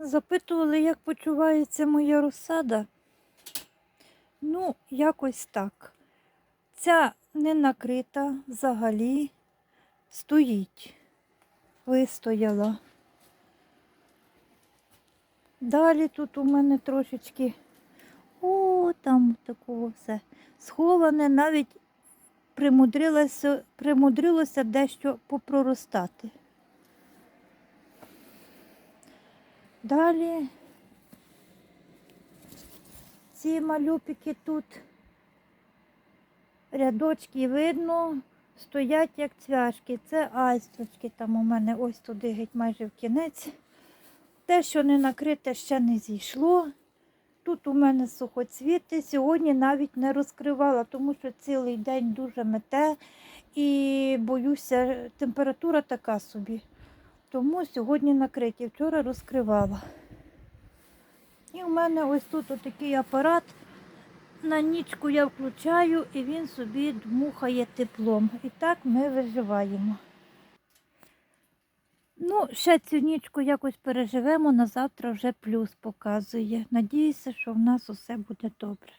Запитували, як почувається моя розсада. Ну, якось так. Ця не накрита взагалі стоїть. Вистояла. Далі тут у мене трошечки, о, там такого все сховане, навіть примудрилося, примудрилося дещо попроростати. Далі ці малюпики тут рядочки видно, стоять як цвяшки. Це айстрочки там у мене ось туди геть майже в кінець. Те, що не накрите, ще не зійшло. Тут у мене сухоцвіти. Сьогодні навіть не розкривала, тому що цілий день дуже мете і боюся, температура така собі. Тому сьогодні накриті. Вчора розкривала. І в мене ось тут отакий апарат. На нічку я включаю і він собі дмухає теплом. І так ми виживаємо. Ну, ще цю нічку якось переживемо, на завтра вже плюс показує. Надіюся, що в нас усе буде добре.